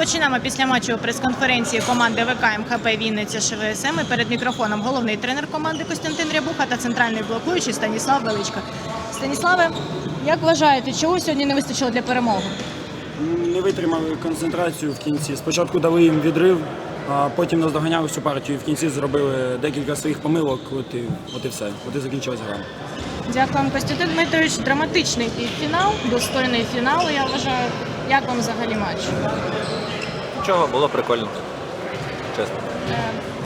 Розпочинаємо після матчу прес-конференції команди ВК МХП Вінниця ШВСМ. І перед мікрофоном головний тренер команди Костянтин Рябуха та центральний блокуючий Станіслав Величко. Станіславе, як вважаєте, чого сьогодні не вистачило для перемоги? Не витримали концентрацію в кінці. Спочатку дали їм відрив, а потім наздоганяли всю партію. В кінці зробили декілька своїх помилок. От і, от і все. От і закінчилась гра. Дякую, Костянтин Дмитрович. Драматичний півфінал, достойний фіналу. Я вважаю. Як вам взагалі матч? Нічого, було прикольно. Чесно.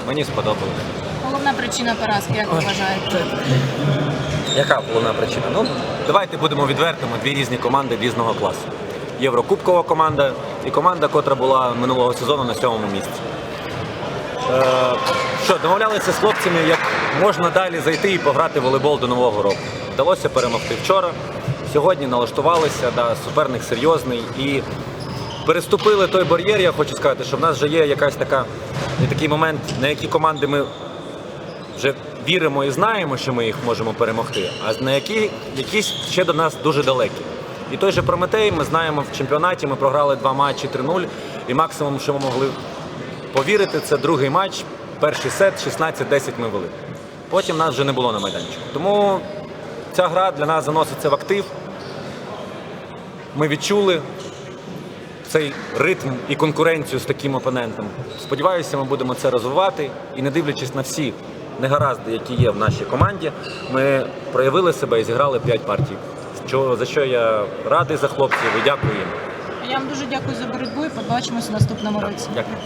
Мені сподобалось. Головна причина поразки, як ви вважаєте? Яка головна причина? Ну, давайте будемо відвертими. Дві різні команди різного класу. Єврокубкова команда і команда, котра була минулого сезону на сьомому місці. Е, що, домовлялися з хлопцями, як можна далі зайти і пограти в волейбол до Нового року. Вдалося перемогти вчора. Сьогодні налаштувалися, да, суперник серйозний і переступили той бар'єр. Я хочу сказати, що в нас вже є якась така, є такий момент, на які команди ми вже віримо і знаємо, що ми їх можемо перемогти, а на які якісь ще до нас дуже далекі. І той же Прометей, ми знаємо в чемпіонаті, ми програли два матчі 3-0, і максимум, що ми могли повірити, це другий матч, перший сет, 16-10 ми вели. Потім нас вже не було на майданчику. Тому ця гра для нас заноситься в актив. Ми відчули цей ритм і конкуренцію з таким опонентом. Сподіваюся, ми будемо це розвивати і не дивлячись на всі негаразди, які є в нашій команді, ми проявили себе і зіграли 5 партій. За що я радий за хлопців і дякую їм. Я вам дуже дякую за боротьбу і побачимось у наступному році. Дякую.